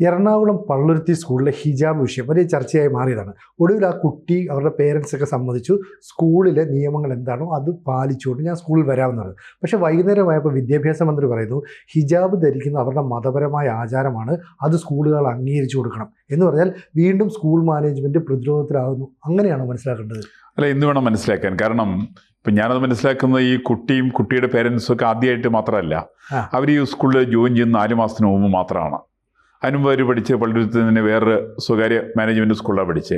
എറണാകുളം പള്ളുരുത്തി സ്കൂളിലെ ഹിജാബ് വിഷയം വലിയ ചർച്ചയായി മാറിയതാണ്. ഒടുവിൽ ആ കുട്ടി അവരുടെ പേരൻസൊക്കെ സമ്മതിച്ചു. സ്കൂളിലെ നിയമങ്ങൾ എന്താണോ അത് പാലിച്ചുകൊണ്ട് ഞാൻ സ്കൂളിൽ വരാമെന്നാണ്. പക്ഷേ വൈകുന്നേരമായപ്പോൾ വിദ്യാഭ്യാസ മന്ത്രി പറയുന്നു ഹിജാബ് ധരിക്കുന്ന അവരുടെ മതപരമായ ആചാരമാണ്. അത് സ്കൂളുകൾ അംഗീകരിച്ചു കൊടുക്കണം. എന്ന് പറഞ്ഞാൽ വീണ്ടും സ്കൂൾ മാനേജ്മെന്റ് പ്രതിരോധത്തിലാകുന്നു. അങ്ങനെയാണ് മനസ്സിലാക്കേണ്ടത്? അല്ല എന്ത് വേണം മനസ്സിലാക്കാൻ. കാരണം ഇപ്പം ഞാനത് മനസ്സിലാക്കുന്നത് ഈ കുട്ടിയും കുട്ടിയുടെ പേരൻസും ഒക്കെ ആദ്യമായിട്ട് മാത്രമല്ല. അവർ ഈ സ്കൂളിൽ ജോയിൻ ചെയ്യുന്ന നാല് മാസത്തിന് മുമ്പ് മാത്രമാണ്. അവർ പഠിച്ച് പള്ളിരുത്തിൽ തന്നെ വേറൊരു സ്വകാര്യ മാനേജ്മെന്റ് സ്കൂളിലാണ് പഠിച്ച്.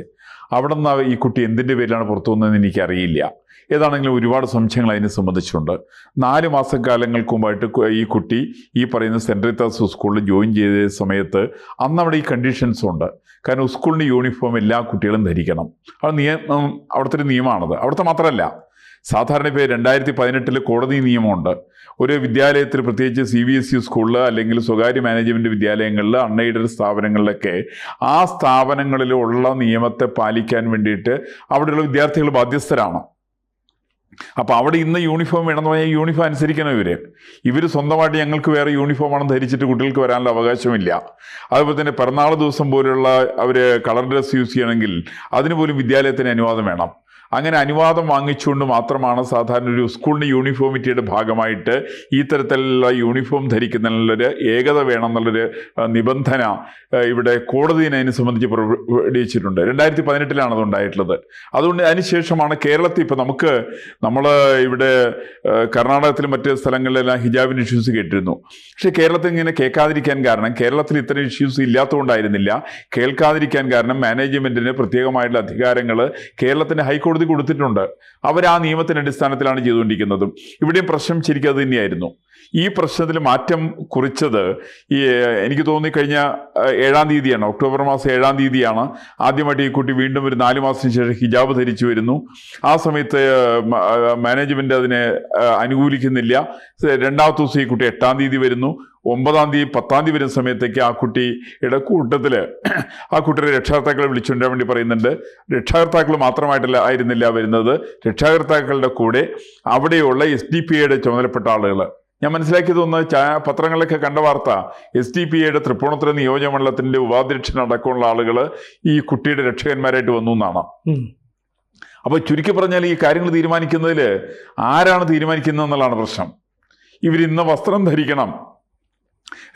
അവിടെ നിന്ന് ഈ കുട്ടി എന്തിന്റെ പേരിലാണ് പുറത്തു വന്നതെന്ന് എനിക്കറിയില്ല. ഏതാണെങ്കിലും ഒരുപാട് സംശയങ്ങൾ അതിനെ സംബന്ധിച്ചുണ്ട് നാല് മാസക്കാലങ്ങൾക്ക് മുമ്പായിട്ട് ഈ കുട്ടി ഈ പറയുന്ന സെൻട്രൽ റീത്താസ് സ്കൂളിൽ ജോയിൻ ചെയ്ത സമയത്ത് അന്ന് അവിടെ ഈ കണ്ടീഷൻസും ഉണ്ട്. കാരണം സ്കൂളിന്റെ യൂണിഫോം എല്ലാ കുട്ടികളും ധരിക്കണം. അത് നിയമം അവിടുത്തെ ഒരു നിയമമാണത് അവിടുത്തെ മാത്രമല്ല സാധാരണ ഇപ്പോൾ രണ്ടായിരത്തി പതിനെട്ടിൽ കോടതി നിയമമുണ്ട്. ഒരു വിദ്യാലയത്തിൽ പ്രത്യേകിച്ച് സി ബി എസ് ഇ സ്കൂളിൽ അല്ലെങ്കിൽ സ്വകാര്യ മാനേജ്മെന്റ് വിദ്യാലയങ്ങളിൽ അൺഎയ്ഡഡ് സ്ഥാപനങ്ങളിലൊക്കെ ആ സ്ഥാപനങ്ങളിലുള്ള നിയമത്തെ പാലിക്കാൻ വേണ്ടിയിട്ട് അവിടെയുള്ള വിദ്യാർത്ഥികൾ ബാധ്യസ്ഥരാണ്. അപ്പോൾ അവിടെ ഇന്ന് യൂണിഫോം വേണമെന്ന് പറഞ്ഞാൽ യൂണിഫോം അനുസരിക്കണം ഇവർ ഇവർ സ്വന്തമായിട്ട് ഞങ്ങൾക്ക് വേറെ യൂണിഫോമാണെന്ന് ധരിച്ചിട്ട് കുട്ടികൾക്ക് വരാനുള്ള അവകാശമില്ല. അതുപോലെ തന്നെ പിറന്നാൾ ദിവസം പോലുള്ള അവർ കളർ ഡ്രസ്സ് യൂസ് ചെയ്യണമെങ്കിൽ അതിന് പോലും വിദ്യാലയത്തിന് അനുവാദം വേണം. അങ്ങനെ അനുവാദം വാങ്ങിച്ചുകൊണ്ട് മാത്രമാണ് സാധാരണ ഒരു സ്കൂളിന്റെ യൂണിഫോമിറ്റിയുടെ ഭാഗമായിട്ട് ഈ തരത്തിലുള്ള യൂണിഫോം ധരിക്കുന്നതിനുള്ളൊരു ഏകത വേണം എന്നുള്ളൊരു നിബന്ധന ഇവിടെ കോടതിനെ അതിനെ സംബന്ധിച്ച് പ്രകടിപ്പിച്ചിട്ടുണ്ട് രണ്ടായിരത്തി പതിനെട്ടിലാണ് അത് ഉണ്ടായിട്ടുള്ളത് അതുകൊണ്ട് അതിനുശേഷമാണ് കേരളത്തിൽ ഇപ്പോൾ നമുക്ക് നമ്മൾ ഇവിടെ കർണാടകത്തിലും മറ്റ് സ്ഥലങ്ങളിലെല്ലാം ഹിജാബിന്റെ ഇഷ്യൂസ് കേട്ടിരുന്നു. പക്ഷേ കേരളത്തിൽ ഇങ്ങനെ കേൾക്കാതിരിക്കാൻ കാരണം കേരളത്തിൽ ഇത്തരം ഇഷ്യൂസ് ഇല്ലാത്തതുകൊണ്ടായിരുന്നില്ല. കേൾക്കാതിരിക്കാൻ കാരണം മാനേജ്മെന്റിന് പ്രത്യേകമായിട്ടുള്ള അധികാരങ്ങൾ കേരളത്തിന്റെ ഹൈക്കോടതി കൊടുത്തിട്ടുണ്ട് അവർ ആ നിയമത്തിന്റെ അടിസ്ഥാനത്തിലാണ് ചെയ്തുകൊണ്ടിരിക്കുന്നതും ഇവിടെയും പ്രശ്നം ശരിക്കും അത് തന്നെയായിരുന്നു ഈ പ്രശ്നത്തിൽ മാറ്റം കുറിച്ചത് ഈ എനിക്ക് തോന്നി കഴിഞ്ഞ ഏഴാം തീയതിയാണ് ഒക്ടോബർ മാസം ഏഴാം തീയതിയാണ്. ആദ്യമായിട്ട് ഈ കുട്ടി വീണ്ടും ഒരു നാല് മാസത്തിന് ശേഷം ഹിജാബ് ധരിച്ചു വരുന്നു. ആ സമയത്ത് മാനേജ്മെന്റ് അതിനെ അനുകൂലിക്കുന്നില്ല. രണ്ടാമത്തെ ദിവസം ഈ കുട്ടി എട്ടാം തീയതി വരുന്നു. ഒമ്പതാം തീയതി പത്താം തീയതി വരുന്ന സമയത്തേക്ക് ആ കുട്ടി ഇടക്കൂട്ടത്തിൽ ആ കുട്ടിയുടെ രക്ഷാകർത്താക്കളെ വിളിച്ചുകൊണ്ടാൻ വേണ്ടി പറയുന്നുണ്ട്. രക്ഷാകർത്താക്കൾ മാത്രമായിട്ടല്ല ആയിരുന്നില്ല വരുന്നത്. രക്ഷാകർത്താക്കളുടെ കൂടെ അവിടെയുള്ള എസ് ഡി പി ഐയുടെ ചുമതലപ്പെട്ട ആളുകൾ ഞാൻ മനസ്സിലാക്കിയത് ഒന്ന് പത്രങ്ങളിലൊക്കെ കണ്ട വാർത്ത. എസ് ഡി പി ഐയുടെ തൃപ്പൂണിത്തുറ നിയോജകമണ്ഡലത്തിന്റെ ഉപാധ്യക്ഷൻ അടക്കമുള്ള ആളുകൾ ഈ കുട്ടിയുടെ രക്ഷകന്മാരായിട്ട് വന്നു എന്നാണ്. അപ്പോൾ ചുരുക്കി പറഞ്ഞാൽ ഈ കാര്യങ്ങൾ തീരുമാനിക്കുന്നതിൽ ആരാണ് തീരുമാനിക്കുന്നത് എന്നുള്ളതാണ് പ്രശ്നം. ഇവർ ഇന്ന് വസ്ത്രം ധരിക്കണം.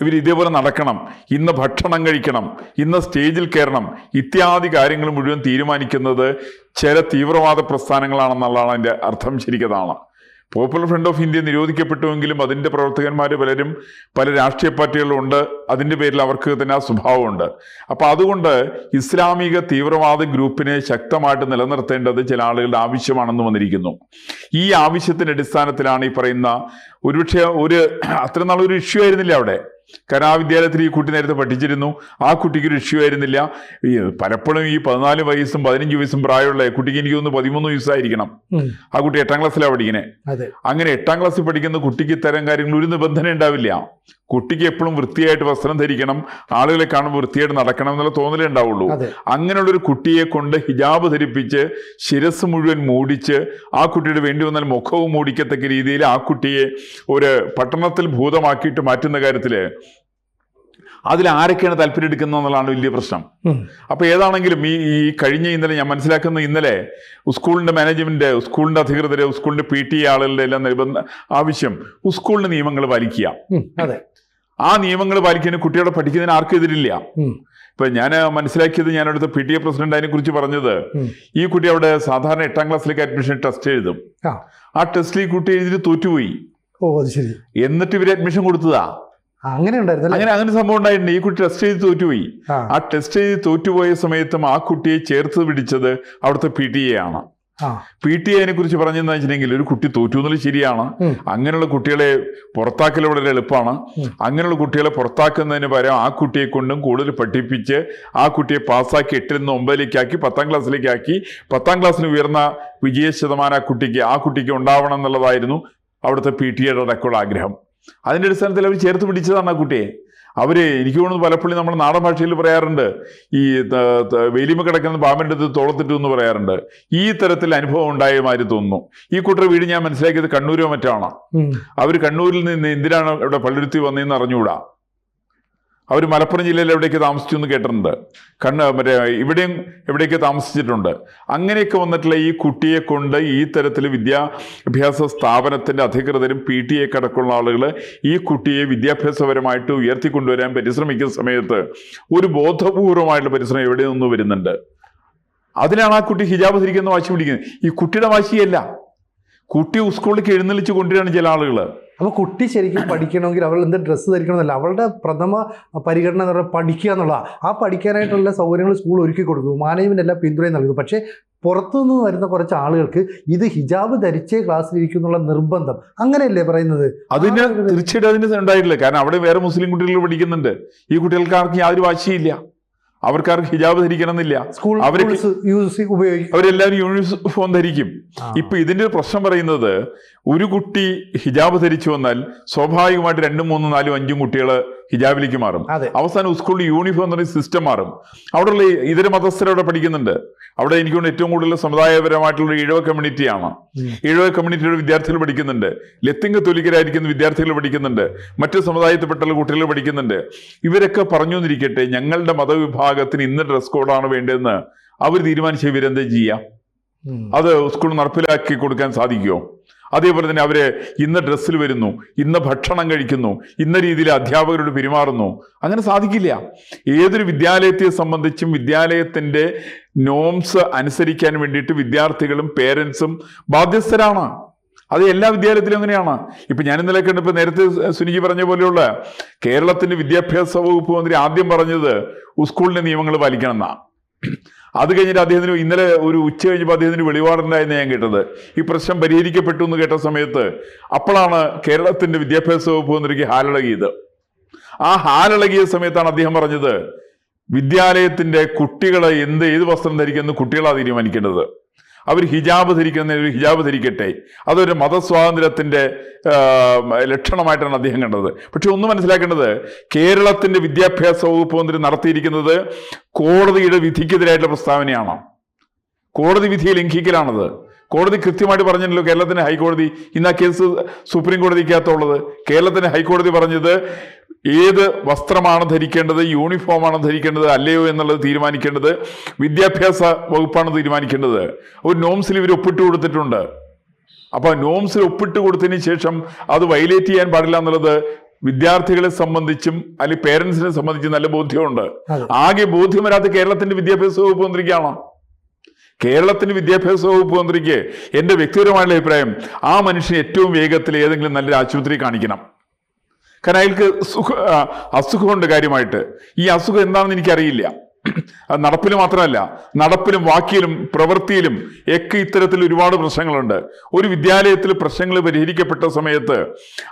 ഇവർ ഇതേപോലെ നടക്കണം. ഇന്ന് ഭക്ഷണം കഴിക്കണം. ഇന്ന് സ്റ്റേജിൽ കയറണം. ഇത്യാദി കാര്യങ്ങൾ മുഴുവൻ തീരുമാനിക്കുന്നത് ചില തീവ്രവാദ പ്രസ്ഥാനങ്ങളാണെന്നുള്ളതാണ് അതിന്റെ അർത്ഥം ശരിക്കതാണ് പോപ്പുലർ ഫ്രണ്ട് ഓഫ് ഇന്ത്യ നിരോധിക്കപ്പെട്ടുവെങ്കിലും അതിന്റെ പ്രവർത്തകന്മാർ പലരും പല രാഷ്ട്രീയ പാർട്ടികളുണ്ട് അതിന്റെ പേരിൽ അവർക്ക് തന്നെ ആ സ്വഭാവമുണ്ട്. അപ്പോൾ അതുകൊണ്ട് ഇസ്ലാമിക തീവ്രവാദ ഗ്രൂപ്പിനെ ശക്തമായിട്ട് നിലനിർത്തേണ്ടത് ചില ആളുകളുടെ ആവശ്യമാണെന്ന് വന്നിരിക്കുന്നു. ഈ ആവശ്യത്തിന്റെ അടിസ്ഥാനത്തിലാണ് ഈ പറയുന്ന ഒരുപക്ഷെ ഒരു അത്ര നാളൊരു ഇഷ്യൂ ആയിരുന്നില്ല അവിടെ. കാരണം ആ വിദ്യാലയത്തിൽ ഈ കുട്ടി നേരത്തെ പഠിച്ചിരുന്നു. ആ കുട്ടിക്ക് ഈ പലപ്പോഴും ഈ പതിനാല് വയസ്സും പതിനഞ്ച് വയസ്സും പ്രായമുള്ള കുട്ടിക്ക് എനിക്ക് തോന്നുന്നു പതിമൂന്ന് വയസ്സായിരിക്കണം. ആ കുട്ടി എട്ടാം ക്ലാസ്സിലാണ് പഠിക്കുന്നത് അങ്ങനെ എട്ടാം ക്ലാസ്സിൽ പഠിക്കുന്ന കുട്ടിക്ക് ഇത്തരം കാര്യങ്ങൾ ഒരു നിബന്ധന ഉണ്ടാവില്ല. കുട്ടിക്ക് എപ്പോഴും വൃത്തിയായിട്ട് വസ്ത്രം ധരിക്കണം ആളുകളെ കാണുമ്പോൾ വൃത്തിയായിട്ട് നടക്കണം എന്നുള്ള തോന്നലേ ഉണ്ടാവുള്ളൂ. അങ്ങനെയുള്ള ഒരു കുട്ടിയെ കൊണ്ട് ഹിജാബ് ധരിപ്പിച്ച് ശിരസ് മുഴുവൻ മൂടിച്ച് ആ കുട്ടിയുടെ വേണ്ടി വന്നാൽ മുഖവും മൂടിക്കത്തക്ക രീതിയിൽ ആ കുട്ടിയെ ഒരു പട്ടണത്തിൽ ഭൂതമാക്കിയിട്ട് മാറ്റുന്ന കാര്യത്തിൽ അതിൽ ആരൊക്കെയാണ് താല്പര്യം എടുക്കുന്നത് എന്നുള്ളതാണ് വലിയ പ്രശ്നം. അപ്പൊ അപ്പോൾ ഏതാണെങ്കിലും ഈ ഈ കഴിഞ്ഞ ഇന്നലെ ഞാൻ മനസ്സിലാക്കുന്ന ഇന്നലെ സ്കൂളിന്റെ മാനേജ്മെന്റ് സ്കൂളിന്റെ അധികൃതരെ സ്കൂളിന്റെ പി ടി ആളുകളുടെ എല്ലാം നിർബന്ധ ആവശ്യം സ്കൂളിന്റെ നിയമങ്ങൾ പാലിക്കുക. അതെ. ആ നിയമങ്ങൾ പാലിക്കുന്നതിന് കുട്ടികളെ പഠിക്കുന്നതിന് ആർക്കും എതിരില്ല. ഇപ്പൊ ഞാൻ മനസ്സിലാക്കിയത് ഞാൻ അവിടുത്തെ പി ടി എ പ്രസിഡന്റ് അതിനെ കുറിച്ച് പറഞ്ഞത് ഈ കുട്ടി അവിടെ സാധാരണ എട്ടാം ക്ലാസ്സിലേക്ക് അഡ്മിഷൻ ടെസ്റ്റ് എഴുതും. ആ. ടെസ്റ്റിൽ ഈ കുട്ടി എഴുതി തോറ്റുപോയി. ഓ അത് ശരി. എന്നിട്ട് ഇവർ അഡ്മിഷൻ കൊടുത്തതാ. അങ്ങനെ ഉണ്ടായിരുന്നല്ലേ? അങ്ങനെ അങ്ങനെ സംഭവം ഉണ്ടായിട്ടുണ്ട്. ഈ കുട്ടി ടെസ്റ്റ് ചെയ്ത് തോറ്റുപോയി. ആ. ടെസ്റ്റ് ചെയ്ത് തോറ്റുപോയ സമയത്തും ആ കുട്ടിയെ ചേർത്ത് പിടിച്ചത് അവിടുത്തെ പി ടി എ ആണ് പി ടി എനെ കുറിച്ച് പറഞ്ഞെന്ന് വെച്ചിട്ടുണ്ടെങ്കിൽ ഒരു കുട്ടി തോറ്റു എന്നുള്ളത് ശരിയാണ്. അങ്ങനെയുള്ള കുട്ടികളെ പുറത്താക്കൽ വളരെ എളുപ്പമാണ്. അങ്ങനെയുള്ള കുട്ടികളെ പുറത്താക്കുന്നതിന് പകരം ആ കുട്ടിയെ കൊണ്ടും കൂടുതൽ പഠിപ്പിച്ച് ആ കുട്ടിയെ പാസ്സാക്കി എട്ടിൽ നിന്ന് ഒമ്പതിലേക്കാക്കി പത്താം ക്ലാസ്സിലേക്കാക്കി പത്താം ക്ലാസ്സിന് ഉയർന്ന വിജയ ശതമാനം ആ കുട്ടിക്ക് ആ കുട്ടിക്ക് ഉണ്ടാവണം എന്നുള്ളതായിരുന്നു അവിടുത്തെ പി ടി എയുടെ അടക്കമുള്ള ആഗ്രഹം. അതിന്റെ അടിസ്ഥാനത്തിൽ അവർ ചേർത്ത് പിടിച്ചതാണ് ആ കുട്ടിയെ. അവർ എനിക്ക് തോന്നുന്നു പലപ്പോഴും നമ്മുടെ നാടൻ ഭാഷയിൽ പറയാറുണ്ട് ഈ വേലിമ കിടക്കുന്ന പാമ്പിന്റെ അടുത്ത് തോളത്തിട്ടു എന്ന് പറയാറുണ്ട്. ഈ തരത്തിൽ അനുഭവം ഉണ്ടായ മാതിരി തോന്നുന്നു. ഈ കൂട്ടർ വീട് ഞാൻ മനസ്സിലാക്കിയത് കണ്ണൂരോ മറ്റാണോ. അവർ അവർ കണ്ണൂരിൽ നിന്ന് എന്തിനാണ് ഇവിടെ പള്ളിരുത്തി വന്നതെന്ന് അറിഞ്ഞുകൂടാ? അവർ മലപ്പുറം ജില്ലയിൽ എവിടേക്ക് താമസിച്ചു എന്ന് കേട്ടിട്ടുണ്ട്. കണ്ണ് മറ്റേ ഇവിടെയും എവിടേക്ക് താമസിച്ചിട്ടുണ്ട്. അങ്ങനെയൊക്കെ വന്നിട്ടുള്ള ഈ കുട്ടിയെ കൊണ്ട് ഈ തരത്തിൽ വിദ്യാഭ്യാസ സ്ഥാപനത്തിന്റെ അധികൃതരും പി ടി എ അടക്കമുള്ള ആളുകൾ ഈ കുട്ടിയെ വിദ്യാഭ്യാസപരമായിട്ട് ഉയർത്തിക്കൊണ്ടുവരാൻ പരിശ്രമിക്കുന്ന സമയത്ത് ഒരു ബോധപൂർവമായിട്ടുള്ള പരിശ്രമം എവിടെ നിന്ന് വരുന്നുണ്ട്? അതിനാണ് ആ കുട്ടി ഹിജാബ് ധരിക്കുന്ന വാശി പിടിക്കുന്നത്. ഈ കുട്ടിയുടെ വാശിയല്ല. കുട്ടി സ്കൂളിലേക്ക് എഴുന്നള്ളിച്ച് കൊണ്ടുവരികയാണ് ചില ആളുകൾ അപ്പോൾ കുട്ടി ശരിക്കും പഠിക്കണമെങ്കിൽ അവൾ എന്ത് ഡ്രസ്സ് ധരിക്കണമെന്നല്ല അവളുടെ പ്രഥമ പരിഗണന എന്ന് പറഞ്ഞാൽ പഠിക്കുക എന്നുള്ളതാണ് ആ പഠിക്കാനായിട്ടുള്ള സൗകര്യങ്ങൾ സ്കൂൾ ഒരുക്കി കൊടുക്കുന്നു മാനേജ്മെന്റ് എല്ലാം പിന്തുണയും നൽകുന്നു. പക്ഷേ പുറത്തുനിന്ന് വരുന്ന കുറച്ച് ആളുകൾക്ക് ഇത് ഹിജാബ് ധരിച്ചേ ക്ലാസ്സിലിരിക്കും എന്നുള്ള നിർബന്ധം. അങ്ങനെയല്ലേ പറയുന്നത്? അതിന് തീർച്ചയായിട്ടും അതിന് ഉണ്ടായിട്ടില്ല. കാരണം അവിടെ വേറെ മുസ്ലിം കുട്ടികൾ പഠിക്കുന്നുണ്ട്. ഈ കുട്ടികൾക്ക് ആർക്കും യാതൊരു വാശിയില്ല. അവർക്കാർക്ക് ഹിജാബ് ധരിക്കണം എന്നില്ല സ്കൂൾ അവർക്ക് യൂസ് ഉപയോഗിക്കും. അവരെല്ലാവരും യൂണിഫോം ധരിക്കും. ഇപ്പൊ ഇതിന്റെ ഒരു പ്രശ്നം പറയുന്നത് ഒരു കുട്ടി ഹിജാബ് ധരിച്ചു വന്നാൽ സ്വാഭാവികമായിട്ട് രണ്ടും മൂന്നും നാലും അഞ്ചും കുട്ടികൾ ഹിജാബിലേക്ക് മാറും. അവസാനം സ്കൂളിൽ യൂണിഫോം എന്ന് പറയുന്ന സിസ്റ്റം മാറും. അവിടെയുള്ള ഇതര മതസ്ഥരവിടെ പഠിക്കുന്നുണ്ട്. അവിടെ എനിക്ക് ഏറ്റവും കൂടുതൽ സമുദായപരമായിട്ടുള്ള ഇഴവ കമ്മ്യൂണിറ്റിയാണ് ഇഴവ ഈഴവ കമ്മ്യൂണിറ്റിയുടെ വിദ്യാർത്ഥികൾ പഠിക്കുന്നുണ്ട്. ലത്തിങ്ക തൊലിക്കരായിരിക്കുന്ന വിദ്യാർത്ഥികൾ പഠിക്കുന്നുണ്ട്. മറ്റു സമുദായത്തിൽപ്പെട്ടുള്ള കുട്ടികൾ പഠിക്കുന്നുണ്ട്. ഇവരൊക്കെ പറഞ്ഞു എന്നിരിക്കട്ടെ ഞങ്ങളുടെ മതവിഭാഗത്തിന് ഇന്ന് ഡ്രസ് കോഡാണ് വേണ്ടതെന്ന് അവർ തീരുമാനിച്ച ഇവരെന്താ ചെയ്യാം? അത് സ്കൂൾ നടപ്പിലാക്കി കൊടുക്കാൻ സാധിക്കുമോ അതേപോലെ തന്നെ അവർ ഇന്ന ഡ്രസ്സിൽ വരുന്നു ഇന്ന ഭക്ഷണം കഴിക്കുന്നു ഇന്ന രീതിയിൽ അധ്യാപകരോട് പെരുമാറുന്നു. അങ്ങനെ സാധിക്കില്ല. ഏതൊരു വിദ്യാലയത്തെ സംബന്ധിച്ചും വിദ്യാലയത്തിന്റെ നോംസ് അനുസരിക്കാൻ വേണ്ടിയിട്ട് വിദ്യാർത്ഥികളും പേരൻസും ബാധ്യസ്ഥരാണ്. അത് എല്ലാ വിദ്യാലയത്തിലും അങ്ങനെയാണ്. ഇപ്പൊ ഞാൻ ഇന്നലെ ഇപ്പൊ നേരത്തെ സുനിജി പറഞ്ഞ പോലെയുള്ള കേരളത്തിന്റെ വിദ്യാഭ്യാസ വകുപ്പ് മന്ത്രി ആദ്യം പറഞ്ഞത് സ്കൂളിന്റെ നിയമങ്ങൾ പാലിക്കണം എന്നാ അത് കഴിഞ്ഞിട്ട് അദ്ദേഹത്തിന് ഇന്നലെ ഒരു ഉച്ച കഴിഞ്ഞപ്പോൾ അദ്ദേഹത്തിന് വെളിപാടുണ്ടായെന്ന് ഞാൻ കേട്ടത്. ഈ പ്രശ്നം പരിഹരിക്കപ്പെട്ടു എന്ന് കേട്ട സമയത്ത് അപ്പോഴാണ് കേരളത്തിന്റെ വിദ്യാഭ്യാസ വകുപ്പ് മന്ത്രിക്ക് ഹാലിളകിയത്. ആ ഹാലിളകിയ സമയത്താണ് അദ്ദേഹം പറഞ്ഞത് വിദ്യാലയത്തിന്റെ കുട്ടികളെ എന്ത് ഏത് വസ്ത്രം ധരിക്കുമെന്ന് കുട്ടികളാണ് തീരുമാനിക്കേണ്ടത്. അവർ ഹിജാബ് ധരിക്കുന്ന ഒരു ഹിജാബ് ധരിക്കട്ടെ. അതൊരു മതസ്വാതന്ത്ര്യത്തിന്റെ ലക്ഷണമായിട്ടാണ് അദ്ദേഹം കണ്ടത്. പക്ഷെ ഒന്ന് മനസ്സിലാക്കേണ്ടത് കേരളത്തിന്റെ വിദ്യാഭ്യാസ വകുപ്പ് മന്ത്രി നടത്തിയിരിക്കുന്നത് കോടതിയുടെ വിധിക്കെതിരായിട്ടുള്ള പ്രസ്താവനയാണ്. കോടതി വിധിയെ ലംഘിക്കലാണത്. കോടതി കൃത്യമായിട്ട് പറഞ്ഞല്ലോ കേരളത്തിന്റെ ഹൈക്കോടതി ഇന്ന് ആ കേസ് സുപ്രീം കോടതിക്കകത്തുള്ളത്. കേരളത്തിന്റെ ഹൈക്കോടതി പറഞ്ഞത് ഏത് വസ്ത്രമാണ് ധരിക്കേണ്ടത് യൂണിഫോമാണ് ധരിക്കേണ്ടത് അല്ലയോ എന്നുള്ളത് തീരുമാനിക്കേണ്ടത് വിദ്യാഭ്യാസ വകുപ്പാണ് തീരുമാനിക്കേണ്ടത്. ഒരു നോംസിൽ ഇവർ ഒപ്പിട്ട് കൊടുത്തിട്ടുണ്ട്. അപ്പൊ നോംസിൽ ഒപ്പിട്ട് കൊടുത്തതിന് ശേഷം അത് വയലേറ്റ് ചെയ്യാൻ പാടില്ല എന്നുള്ളത് വിദ്യാർത്ഥികളെ സംബന്ധിച്ചും അല്ലെങ്കിൽ പേരൻസിനെ സംബന്ധിച്ചും നല്ല ബോധ്യമുണ്ട്. ആകെ ബോധ്യം വരാത്ത കേരളത്തിന്റെ വിദ്യാഭ്യാസ വകുപ്പ് മന്ത്രിക്കാണ്? കേരളത്തിന്റെ വിദ്യാഭ്യാസ വകുപ്പ് മന്ത്രിക്ക് എന്റെ വ്യക്തിപരമായുള്ള അഭിപ്രായം ആ മനുഷ്യൻ ഏറ്റവും വേഗത്തിൽ ഏതെങ്കിലും നല്ലൊരു ആശുപത്രി കാണിക്കണം. കാരണം അയാൾക്ക് സുഖ അസുഖമുണ്ട് കാര്യമായിട്ട്. ഈ അസുഖം എന്താണെന്ന് എനിക്കറിയില്ല. അത് നടപ്പിൽ മാത്രമല്ല നടപ്പിലും വാക്കിലും പ്രവൃത്തിയിലും ഒക്കെ ഇത്തരത്തിൽ ഒരുപാട് പ്രശ്നങ്ങളുണ്ട്. ഒരു വിദ്യാലയത്തിൽ പ്രശ്നങ്ങൾ പരിഹരിക്കപ്പെട്ട സമയത്ത്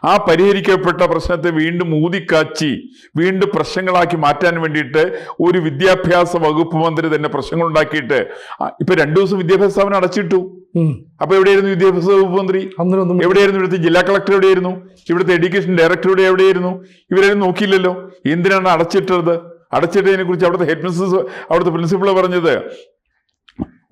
ആ പരിഹരിക്കപ്പെട്ട പ്രശ്നത്തെ വീണ്ടും ഊതിക്കാച്ചി വീണ്ടും പ്രശ്നങ്ങളാക്കി മാറ്റാൻ വേണ്ടിയിട്ട് ഒരു വിദ്യാഭ്യാസ വകുപ്പ് മന്ത്രി തന്നെ പ്രശ്നങ്ങൾ ഉണ്ടാക്കിയിട്ട് ഇപ്പൊ രണ്ടു ദിവസം വിദ്യാഭ്യാസ സ്ഥാപനം അടച്ചിട്ടു. അപ്പൊ എവിടെയായിരുന്നു വിദ്യാഭ്യാസ വകുപ്പ് മന്ത്രി? എവിടെയായിരുന്നു ഇവിടുത്തെ ജില്ലാ കളക്ടർ എവിടെയായിരുന്നു? ഇവിടുത്തെ എഡ്യൂക്കേഷൻ ഡയറക്ടർ ഇവിടെ എവിടെയായിരുന്നു? ഇവരാരും നോക്കിയില്ലല്ലോ. എന്തിനാണ് അടച്ചിട്ടത്? അടച്ചിട്ടതിനെ കുറിച്ച് അവിടുത്തെ ഹെഡ് മിസ്സസ് അവിടുത്തെ പ്രിൻസിപ്പൾ പറഞ്ഞത്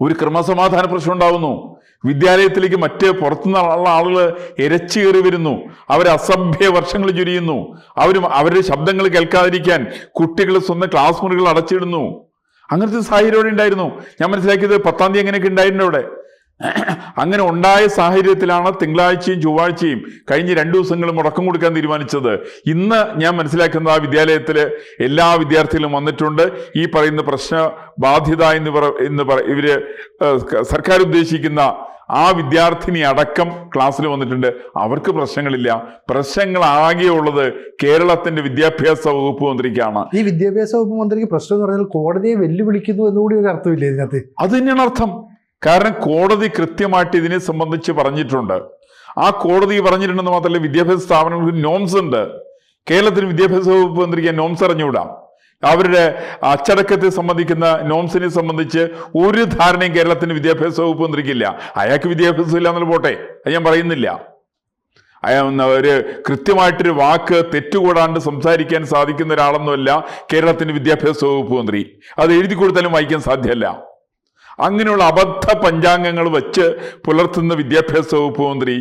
ഒരു ക്രമസമാധാന പ്രശ്നം ഉണ്ടാവുന്നു. വിദ്യാലയത്തിലേക്ക് മറ്റ് പുറത്തുനിന്നുള്ള ആളുകൾ ഇരച്ചു കയറി വരുന്നു. അവർ അസഭ്യ വർഷങ്ങൾ ചുരിയുന്നു. അവരും അവരുടെ ശബ്ദങ്ങൾ കേൾക്കാതിരിക്കാൻ കുട്ടികൾ സ്വന്തം ക്ലാസ് മുറികൾ അടച്ചിടുന്നു. അങ്ങനത്തെ സാഹചര്യം ഉണ്ടായിരുന്നു. ഞാൻ മനസ്സിലാക്കിയത് പത്താം തീയതി എങ്ങനെയൊക്കെ ഉണ്ടായിരുന്നു അവിടെ? അങ്ങനെ ഉണ്ടായ സാഹചര്യത്തിലാണ് തിങ്കളാഴ്ചയും ചൊവ്വാഴ്ചയും കഴിഞ്ഞ രണ്ടു ദിവസങ്ങൾ മുടക്കം കൊടുക്കാൻ തീരുമാനിച്ചത്. ഇന്ന് ഞാൻ മനസ്സിലാക്കുന്ന ആ വിദ്യാലയത്തിൽ എല്ലാ വിദ്യാർത്ഥികളും വന്നിട്ടുണ്ട്. ഈ പറയുന്ന പ്രശ്ന ബാധ്യത എന്ന് പറ എന്ന് പറ ഇവർ സർക്കാർ ഉദ്ദേശിക്കുന്ന ആ വിദ്യാർത്ഥിനി അടക്കം ക്ലാസ്സിൽ വന്നിട്ടുണ്ട്. അവർക്ക് പ്രശ്നങ്ങളില്ല. പ്രശ്നങ്ങൾ ആകെ ഉള്ളത് കേരളത്തിന്റെ വിദ്യാഭ്യാസ വകുപ്പ് മന്ത്രിക്കാണ്. ഈ വിദ്യാഭ്യാസ വകുപ്പ് മന്ത്രിക്ക് പ്രശ്നം എന്ന് പറഞ്ഞാൽ കോടതിയെ വെല്ലുവിളിക്കുന്നു എന്നുകൂടി ഒരു അർത്ഥമില്ല ഇതിനകത്ത്? അത് തന്നെയാണ് അർത്ഥം. കാരണം കോടതി കൃത്യമായിട്ട് ഇതിനെ സംബന്ധിച്ച് പറഞ്ഞിട്ടുണ്ട്. ആ കോടതി പറഞ്ഞിട്ടുണ്ടെന്ന് മാത്രമല്ല വിദ്യാഭ്യാസ സ്ഥാപനങ്ങൾക്ക് നോംസ് ഉണ്ട്. കേരളത്തിന് വിദ്യാഭ്യാസ വകുപ്പ് മന്ത്രിക്ക് നോംസ് അറിഞ്ഞുകൂടാം? അവരുടെ അച്ചടക്കത്തെ സംബന്ധിക്കുന്ന നോംസിനെ സംബന്ധിച്ച് ഒരു ധാരണയും കേരളത്തിന് വിദ്യാഭ്യാസ വകുപ്പ് മന്ത്രിക്കില്ല. അയാൾക്ക് വിദ്യാഭ്യാസം ഇല്ല എന്നുള്ള പോട്ടെ. അത് ഞാൻ പറയുന്നില്ല. അയാൾ ഒരു കൃത്യമായിട്ടൊരു വാക്ക് തെറ്റുകൂടാണ്ട് സംസാരിക്കാൻ സാധിക്കുന്ന ഒരാളൊന്നുമല്ല കേരളത്തിന്റെ വിദ്യാഭ്യാസ വകുപ്പ് മന്ത്രി. അത് എഴുതി കൊടുത്താലും വായിക്കാൻ സാധ്യമല്ല. അങ്ങനെയുള്ള അബദ്ധ പഞ്ചാംഗങ്ങൾ വച്ച് പുലർത്തുന്ന വിദ്യാഭ്യാസ വകുപ്പ് മന്ത്രി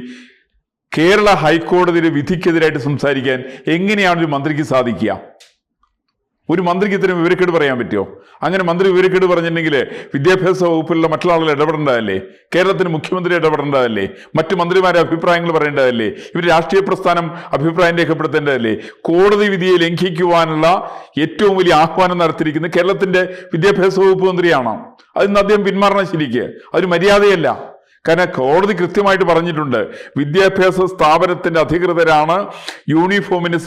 കേരള ഹൈക്കോടതിയുടെ വിധിക്കെതിരായിട്ട് സംസാരിക്കാൻ എങ്ങനെയാണ് ഒരു മന്ത്രിക്ക് സാധിക്കുക? ഒരു മന്ത്രിക്ക് ഇത്തരം വിവരക്കേട് പറയാൻ പറ്റുമോ അങ്ങനെ മന്ത്രി വിവരക്കേട് പറഞ്ഞിട്ടുണ്ടെങ്കിൽ വിദ്യാഭ്യാസ വകുപ്പിലുള്ള മറ്റുള്ള ആളുകൾ ഇടപെടേണ്ടതല്ലേ? കേരളത്തിന് മുഖ്യമന്ത്രി ഇടപെടേണ്ടതല്ലേ? മറ്റു മന്ത്രിമാരെ അഭിപ്രായങ്ങൾ പറയേണ്ടതല്ലേ? ഇവർ രാഷ്ട്രീയ പ്രസ്ഥാനം അഭിപ്രായം രേഖപ്പെടുത്തേണ്ടതല്ലേ? കോടതി വിധിയെ ലംഘിക്കുവാനുള്ള ഏറ്റവും വലിയ ആഹ്വാനം നടത്തിയിരിക്കുന്നത് കേരളത്തിന്റെ വിദ്യാഭ്യാസ വകുപ്പ് മന്ത്രിയാണ്. അതിന് അദ്ദേഹം പിന്മാറണം ശരിക്ക്. അതൊരു മര്യാദയല്ല. കാരണം കോടതി കൃത്യമായിട്ട് പറഞ്ഞിട്ടുണ്ട്. വിദ്യാഭ്യാസ സ്ഥാപനത്തിന്റെ അധികൃതരാണ് യൂണിഫോമിനെ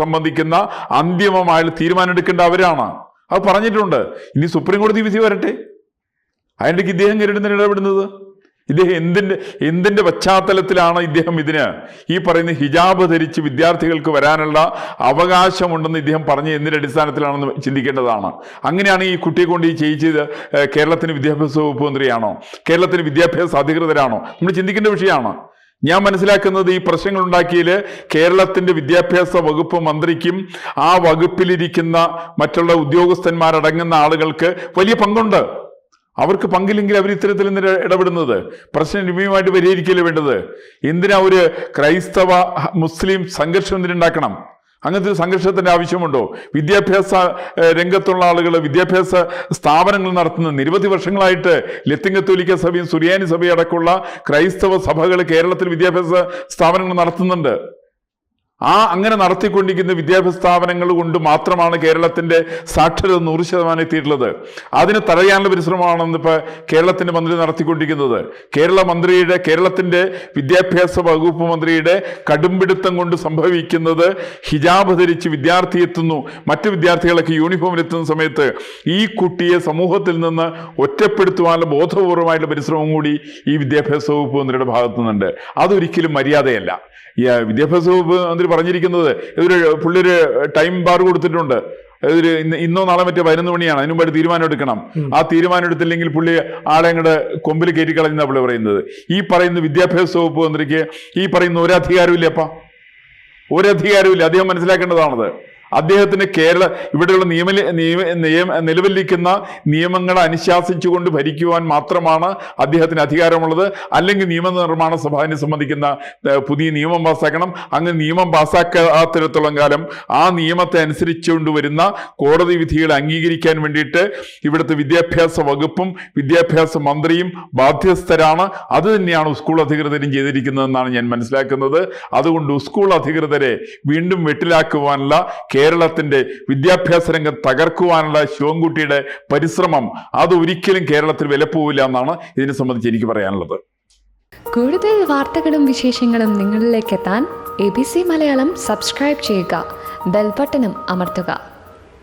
സംബന്ധിക്കുന്ന അന്തിമമായ തീരുമാനമെടുക്കേണ്ട അവരാണ്. അത് പറഞ്ഞിട്ടുണ്ട്. ഇനി സുപ്രീം കോടതി വിധി വരട്ടെ? അതിന്റെ ഇദ്ദേഹം നേരിടുന്ന ഇടപെടുന്നത് ഇദ്ദേഹം എന്തിന്റെ എന്തിന്റെ പശ്ചാത്തലത്തിലാണ് ഇദ്ദേഹം ഇതിന് ഈ പറയുന്ന ഹിജാബ് ധരിച്ച് വിദ്യാർത്ഥികൾക്ക് വരാനുള്ള അവകാശമുണ്ടെന്ന് ഇദ്ദേഹം പറഞ്ഞ് എന്തിന്റെ അടിസ്ഥാനത്തിലാണെന്ന് ചിന്തിക്കേണ്ടതാണ്. അങ്ങനെയാണ് ഈ കുട്ടിയെ കൊണ്ട് ഈ ചെയ്യിച്ചത് കേരളത്തിന് വിദ്യാഭ്യാസ വകുപ്പ് മന്ത്രിയാണോ? കേരളത്തിന് വിദ്യാഭ്യാസ അധികൃതരാണോ? നമ്മൾ ചിന്തിക്കേണ്ട വിഷയമാണ്. ഞാൻ മനസ്സിലാക്കുന്നത് ഈ പ്രശ്നങ്ങൾ ഉണ്ടാക്കിയതിൽ കേരളത്തിന്റെ വിദ്യാഭ്യാസ വകുപ്പ് മന്ത്രിക്കും ആ വകുപ്പിലിരിക്കുന്ന മറ്റുള്ള ഉദ്യോഗസ്ഥന്മാരടങ്ങുന്ന ആളുകൾക്ക് വലിയ പങ്കുണ്ട്. അവർക്ക് പങ്കില്ലെങ്കിൽ അവർ ഇത്തരത്തിൽ എന്തിനാ ഇടപെടുന്നത്? പ്രശ്നം രമ്യമായിട്ട് പരിഹരിക്കല്ലേ വേണ്ടത്? എന്തിനാ ഒരു ക്രൈസ്തവ മുസ്ലിം സംഘർഷം എന്തിനുണ്ടാക്കണം അങ്ങനത്തെ ഒരു സംഘർഷത്തിന്റെ ആവശ്യമുണ്ടോ? വിദ്യാഭ്യാസ രംഗത്തുള്ള ആളുകൾ വിദ്യാഭ്യാസ സ്ഥാപനങ്ങൾ നടത്തുന്ന നിരവധി വർഷങ്ങളായിട്ട് ലത്തിൻ കത്തോലിക്ക സഭയും സുറിയാനി സഭയും അടക്കമുള്ള ക്രൈസ്തവ സഭകൾ കേരളത്തിൽ വിദ്യാഭ്യാസ സ്ഥാപനങ്ങൾ നടത്തുന്നുണ്ട്. ആ അങ്ങനെ നടത്തിക്കൊണ്ടിരിക്കുന്ന വിദ്യാഭ്യാസ സ്ഥാപനങ്ങൾ കൊണ്ട് മാത്രമാണ് കേരളത്തിന്റെ സാക്ഷരത നൂറ് ശതമാനം എത്തിയിട്ടുള്ളത്. അതിന് തടയാനുള്ള പരിശ്രമമാണെന്ന് ഇപ്പൊ കേരളത്തിന്റെ മന്ത്രി നടത്തിക്കൊണ്ടിരിക്കുന്നത്. കേരള മന്ത്രിയുടെ കേരളത്തിന്റെ വിദ്യാഭ്യാസ വകുപ്പ് മന്ത്രിയുടെ കടുംപിടുത്തം കൊണ്ട് സംഭവിക്കുന്നത് ഹിജാബ് ധരിച്ച് വിദ്യാർത്ഥി എത്തുന്നു മറ്റു വിദ്യാർത്ഥികളൊക്കെ യൂണിഫോമിൽ എത്തുന്ന സമയത്ത് ഈ കുട്ടിയെ സമൂഹത്തിൽ നിന്ന് ഒറ്റപ്പെടുത്തുവാനുള്ള ബോധപൂർവമായിട്ടുള്ള പരിശ്രമം കൂടി ഈ വിദ്യാഭ്യാസ വകുപ്പ് മന്ത്രിയുടെ ഭാഗത്തു നിന്നുണ്ട് അതൊരിക്കലും മര്യാദയല്ല. വിദ്യാഭ്യാസ വകുപ്പ് മന്ത്രി പറഞ്ഞിരിക്കുന്നത്. ഇതൊരു പുള്ളി ഒരു ടൈം ബാർ കൊടുത്തിട്ടുണ്ട്. ഇതൊരു ഇന്ന് നാളെ മറ്റോ പതിനൊന്ന് മണിയാണ്. അതിനു മുമ്പായിട്ട് തീരുമാനം എടുക്കണം. ആ തീരുമാനം എടുത്തില്ലെങ്കിൽ പുള്ളി ആളെ അങ്ങോട്ട് കൊമ്പിൽ കയറ്റി കളഞ്ഞ പുള്ളി പറയുന്നത്. ഈ പറയുന്ന വിദ്യാഭ്യാസ വകുപ്പ് മന്ത്രിക്ക് ഈ പറയുന്ന ഒരു ഒരു അധികാരവും ഇല്ല. അദ്ദേഹം മനസ്സിലാക്കേണ്ടതാണത്. അദ്ദേഹത്തിന് കേരള ഇവിടെയുള്ള നിയമ നിയമ നിലവിലിരിക്കുന്ന നിയമങ്ങളെ അനുശാസിച്ചുകൊണ്ട് ഭരിക്കുവാൻ മാത്രമാണ് അദ്ദേഹത്തിന് അധികാരമുള്ളത്. അല്ലെങ്കിൽ നിയമനിർമ്മാണ സഭ അതിനെ സംബന്ധിക്കുന്ന പുതിയ നിയമം പാസ്സാക്കണം അങ്ങനെ നിയമം പാസ്സാക്കാത്തിടത്തോളം കാലം ആ നിയമത്തെ അനുസരിച്ചുകൊണ്ട് വരുന്ന കോടതി വിധികളെ അംഗീകരിക്കാൻ വേണ്ടിയിട്ട് ഇവിടുത്തെ വിദ്യാഭ്യാസ വകുപ്പും വിദ്യാഭ്യാസ മന്ത്രിയും ബാധ്യസ്ഥരാണ്. അത് തന്നെയാണ് സ്കൂൾ അധികൃതരും ചെയ്തിരിക്കുന്നതെന്നാണ് ഞാൻ മനസ്സിലാക്കുന്നത്. അതുകൊണ്ട് സ്കൂൾ അധികൃതരെ വീണ്ടും വെട്ടിലാക്കുവാനുള്ള കേരളത്തിന്റെ വിദ്യാഭ്യാസ രംഗം തകർക്കുവാനുള്ള ശിവൻകുട്ടിയുടെ പരിശ്രമം അത് ഒരിക്കലും കേരളത്തിൽ വിലപ്പോവില്ല എന്നാണ് ഇതിനെ സംബന്ധിച്ച് എനിക്ക് പറയാനുള്ളത്. കൂടുതൽ വാർത്തകളും വിശേഷങ്ങളും നിങ്ങളിലേക്ക് എത്താൻ A B C Malayalam subscribe ചെയ്യുക ബെൽബട്ടനും അമർത്തുക.